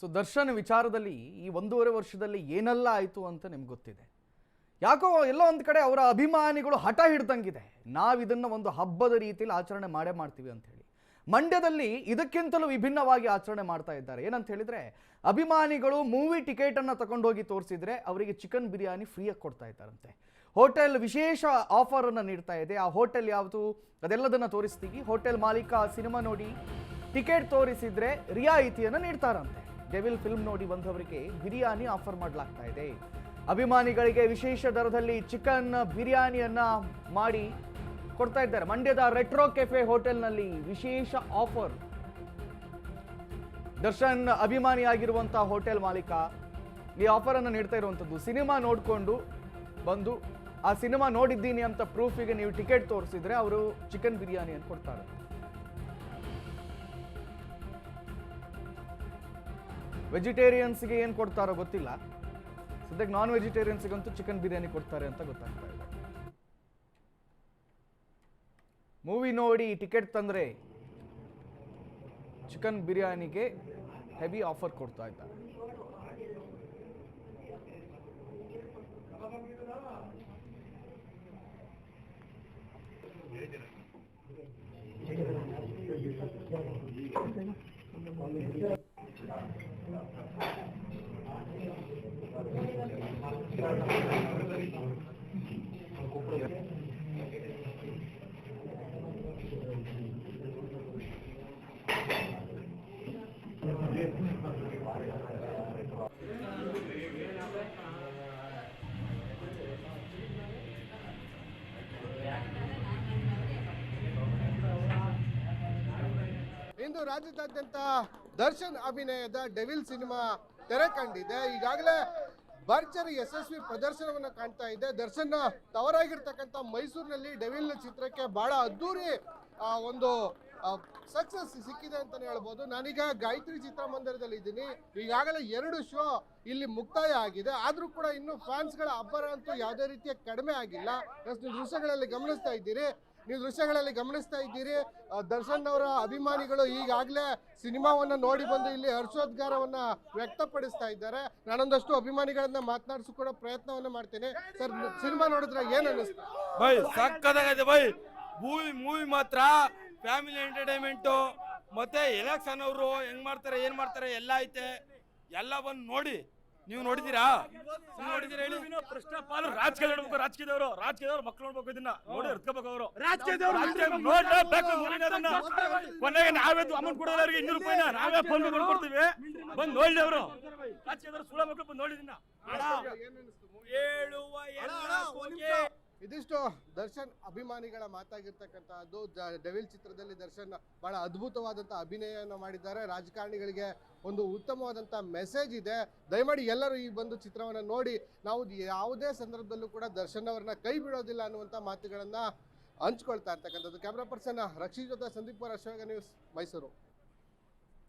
So Darshan ವಿಚಾರದಲ್ಲಿ ಈ ಒಂದೂವರೆ ವರ್ಷದಲ್ಲಿ ಏನೆಲ್ಲ ಆಯಿತು ಅಂತ ನಿಮ್ಗೆ ಗೊತ್ತಿದೆ? ಯಾಕೋ ಎಲ್ಲೋ ಒಂದು ಕಡೆ ಅವರ ಅಭಿಮಾನಿಗಳು ಹಠ ಹಿಡ್ದಂಗಿದೆ. ನಾವು ಇದನ್ನು ಒಂದು ಹಬ್ಬದ ರೀತಿಯಲ್ಲಿ ಆಚರಣೆ ಮಾಡೇ ಮಾಡ್ತೀವಿ ಅಂತ ಹೇಳಿ. ಮಂಡ್ಯದಲ್ಲಿ ಇದಕ್ಕಿಂತಲೂ ವಿಭಿನ್ನವಾಗಿ ಆಚರಣೆ ಮಾಡ್ತಾ ಇದ್ದಾರೆ. ಏನಂತ ಹೇಳಿದರೆ, ಅಭಿಮಾನಿಗಳು ಮೂವಿ ಟಿಕೆಟನ್ನು ತಗೊಂಡೋಗಿ ತೋರಿಸಿದ್ರೆ ಅವರಿಗೆ ಚಿಕನ್ ಬಿರಿಯಾನಿ ಫ್ರೀಯಾಗಿ ಕೊಡ್ತಾ ಇದ್ದಾರಂತೆ. ಹೋಟೆಲ್ ವಿಶೇಷ ಆಫರನ್ನು ನೀಡ್ತಾ ಇದೆ. ಆ ಹೋಟೆಲ್ ಯಾವುದು? ಅದೆಲ್ಲದನ್ನು ತೋರಿಸ್ತೀವಿ. ಹೋಟೆಲ್ ಮಾಲೀಕ ಸಿನಿಮಾ ನೋಡಿ ಟಿಕೆಟ್ ತೋರಿಸಿದ್ರೆ ರಿಯಾಯಿತಿಯನ್ನು ನೀಡ್ತಾರಂತೆ. ಡೆವಿಲ್ ಫಿಲ್ಮ್ ನೋಡಿ ಬಂದವರಿಗೆ ಬಿರಿಯಾನಿ ಆಫರ್ ಮಾಡಲಾಗ್ತಾ ಇದೆ. ಅಭಿಮಾನಿಗಳಿಗೆ ವಿಶೇಷ ದರದಲ್ಲಿ ಚಿಕನ್ ಬಿರಿಯಾನಿಯನ್ನ ಮಾಡಿ ಕೊಡ್ತಾ ಇದ್ದಾರೆ. ಮಂಡ್ಯದ ರೆಟ್ರೋ ಕೆಫೆ ಹೋಟೆಲ್ನಲ್ಲಿ ವಿಶೇಷ ಆಫರ್. ದರ್ಶನ್ ಅಭಿಮಾನಿಯಾಗಿರುವಂತಹ ಹೋಟೆಲ್ ಮಾಲೀಕ, ಈ ಆಫರ್ ಅನ್ನು ನೀಡ್ತಾ ಇರುವಂಥದ್ದು. ಸಿನಿಮಾ ನೋಡಿಕೊಂಡು ಬಂದು, ಆ ಸಿನಿಮಾ ನೋಡಿದ್ದೀನಿ ಅಂತ ಪ್ರೂಫಿಗೆ ನೀವು ಟಿಕೆಟ್ ತೋರಿಸಿದ್ರೆ ಅವರು ಚಿಕನ್ ಬಿರಿಯಾನಿ ಅಂತ ಕೊಡ್ತಾರೆ. ವೆಜಿಟೇರಿಯನ್ಸ್ಗೆ ಏನು ಕೊಡ್ತಾರೋ ಗೊತ್ತಿಲ್ಲ. ಸದ್ಯಕ್ಕೆ ನಾನ್ ವೆಜಿಟೇರಿಯನ್ಸ್ಗಂತೂ ಚಿಕನ್ ಬಿರಿಯಾನಿ ಕೊಡ್ತಾರೆ ಅಂತ ಗೊತ್ತಾಗ್ತಾ ಇದೆ. ಮೂವಿ ನೋಡಿ ಟಿಕೆಟ್ ತಂದರೆ ಚಿಕನ್ ಬಿರಿಯಾನಿಗೆ ಹೆವಿ ಆಫರ್ ಕೊಡ್ತಾ ಇದ್ದಾರೆ. ಇಂದು ರಾಜ್ಯದಾದ್ಯಂತ ದರ್ಶನ್ ಅಭಿನಯದ ಡೆವಿಲ್ ಸಿನಿಮಾ ತೆರೆ ಕಂಡಿದೆ. ಈಗಾಗಲೇ ಭರ್ಜರಿ ಯಶಸ್ವಿ ಪ್ರದರ್ಶನವನ್ನು ಕಾಣ್ತಾ ಇದೆ. ದರ್ಶನ್ ತವರಾಗಿರ್ತಕ್ಕಂಥ ಮೈಸೂರಿನಲ್ಲಿ ಡೆವಿಲ್ ಚಿತ್ರಕ್ಕೆ ಬಹಳ ಅದ್ದೂರಿ ಒಂದು ಸಕ್ಸಸ್ ಸಿಕ್ಕಿದೆ ಅಂತಾನೆ ಹೇಳ್ಬೋದು. ನಾನೀಗ ಗಾಯತ್ರಿ ಚಿತ್ರಮಂದಿರದಲ್ಲಿ ಇದ್ದೀನಿ. ಈಗಾಗಲೇ ಎರಡು ಶೋ ಇಲ್ಲಿ ಮುಕ್ತಾಯ ಆಗಿದೆ. ಆದರೂ ಕೂಡ ಇನ್ನು ಫ್ಯಾನ್ಸ್ಗಳ ಅಬ್ಬರ ಅಂತೂ ಯಾವುದೇ ರೀತಿಯ ಕಡಿಮೆ ಆಗಿಲ್ಲ. ದೃಶ್ಯಗಳಲ್ಲಿ ಗಮನಿಸ್ತಾ ಇದ್ದೀರಿ. ನೀವು ದೃಶ್ಯಗಳಲ್ಲಿ ಗಮನಿಸ್ತಾ ಇದ್ದೀರಿ. ದರ್ಶನ್ ಅವರ ಅಭಿಮಾನಿಗಳು ಈಗಾಗಲೇ ಸಿನಿಮಾವನ್ನ ನೋಡಿ ಬಂದು ಇಲ್ಲಿ ಹರ್ಷೋದ್ಗಾರವನ್ನ ವ್ಯಕ್ತಪಡಿಸ್ತಾ ಇದ್ದಾರೆ. ನಾನೊಂದಷ್ಟು ಅಭಿಮಾನಿಗಳನ್ನ ಮಾತನಾಡಿಸೋ ಕೂಡ ಪ್ರಯತ್ನವನ್ನ ಮಾಡ್ತೇನೆ. ಸರ್, ಸಿನಿಮಾ ನೋಡಿದ್ರೆ ಏನ್ ಅನಿಸ್ತು ಬೈ ಬೈ. ಮೂವಿ ಮೂವಿ ಮಾತ್ರ ಫ್ಯಾಮಿಲಿ ಎಂಟರ್ಟೈನ್ಮೆಂಟು, ಮತ್ತೆ ಎಲೆಕ್ಷನ್ ಅವರು ಹೆಂಗ್ ಮಾಡ್ತಾರೆ, ಏನ್ ಮಾಡ್ತಾರೆ, ಎಲ್ಲ ಐತೆ. ಎಲ್ಲ ಬಂದು ನೋಡಿ. ನೀವು ನೋಡಿದೀರಾ ನೋಡಿದೀರಾ ಹೇಳಿ? ಪ್ರಶ್ನೆ ಪಾಲು ರಾಜಕೀಯ ನೋಡ್ಬೇಕು ರಾಜಕೀಯದವರು ರಾಜಕೀಯದವರು ಮಕ್ಕಳು ನೋಡ್ಬೇಕು ಇದನ್ನ. ನೋಡಿ ಎತ್ಕೋಬೇಕು ಅವರು. ರಾಜಕೀಯದವ್ರು ಅದನ್ನ. ಕೊನೆಗೆ ನಾವೇ ಅಮೌಂಟ್ ಇನ್ನೂರು ರೂಪಾಯಿನ. ನಾವೇ ಫೋನ್ ಪೇ ಕೊಡ್ತೀವಿ ಬಂದು ನೋಡಿ ಅವರು. ರಾಜಕೀಯದವರು ಸುಳ ಮಕ್ಕಳು ಬಂದು ನೋಡಿದಿನ ಹೇಳುವ ಎಲ್ಲ. ಇದಿಷ್ಟು ದರ್ಶನ್ ಅಭಿಮಾನಿಗಳ ಮಾತಾಗಿರ್ತಕ್ಕಂತಹದ್ದು. ದ- ಡೆವಿಲ್ ಚಿತ್ರದಲ್ಲಿ ದರ್ಶನ್ ಬಹಳ ಅದ್ಭುತವಾದಂಥ ಅಭಿನಯವನ್ನು ಮಾಡಿದ್ದಾರೆ. ರಾಜಕಾರಣಿಗಳಿಗೆ ಒಂದು ಉತ್ತಮವಾದಂಥ ಮೆಸೇಜ್ ಇದೆ. ದಯಮಾಡಿ ಎಲ್ಲರೂ ಈ ಬಂದು ಚಿತ್ರವನ್ನು ನೋಡಿ. ನಾವು ಯಾವುದೇ ಸಂದರ್ಭದಲ್ಲೂ ಕೂಡ ದರ್ಶನ್ ಅವರನ್ನ ಕೈ ಬಿಡೋದಿಲ್ಲ ಅನ್ನುವಂಥ ಮಾತುಗಳನ್ನು ಹಂಚ್ಕೊಳ್ತಾ ಇರ್ತಕ್ಕಂಥದ್ದು. ಕ್ಯಾಮ್ರಾ ಪರ್ಸನ್ ರಕ್ಷಿತ್ ಜೊತೆ ಸಂದೀಪ್ ಕುಮಾರ್ ಅಶೋಕ ನ್ಯೂಸ್, ಮೈಸೂರು.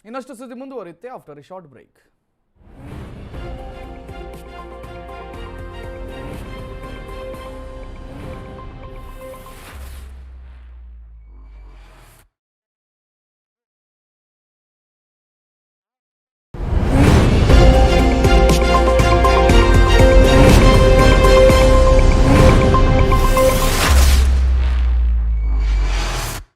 ಇನ್ನಷ್ಟು ಸುದ್ದಿ ಮುಂದುವರಿಯುತ್ತೆ ಆಫ್ಟರ್ ಎ ಶಾರ್ಟ್ ಬ್ರೇಕ್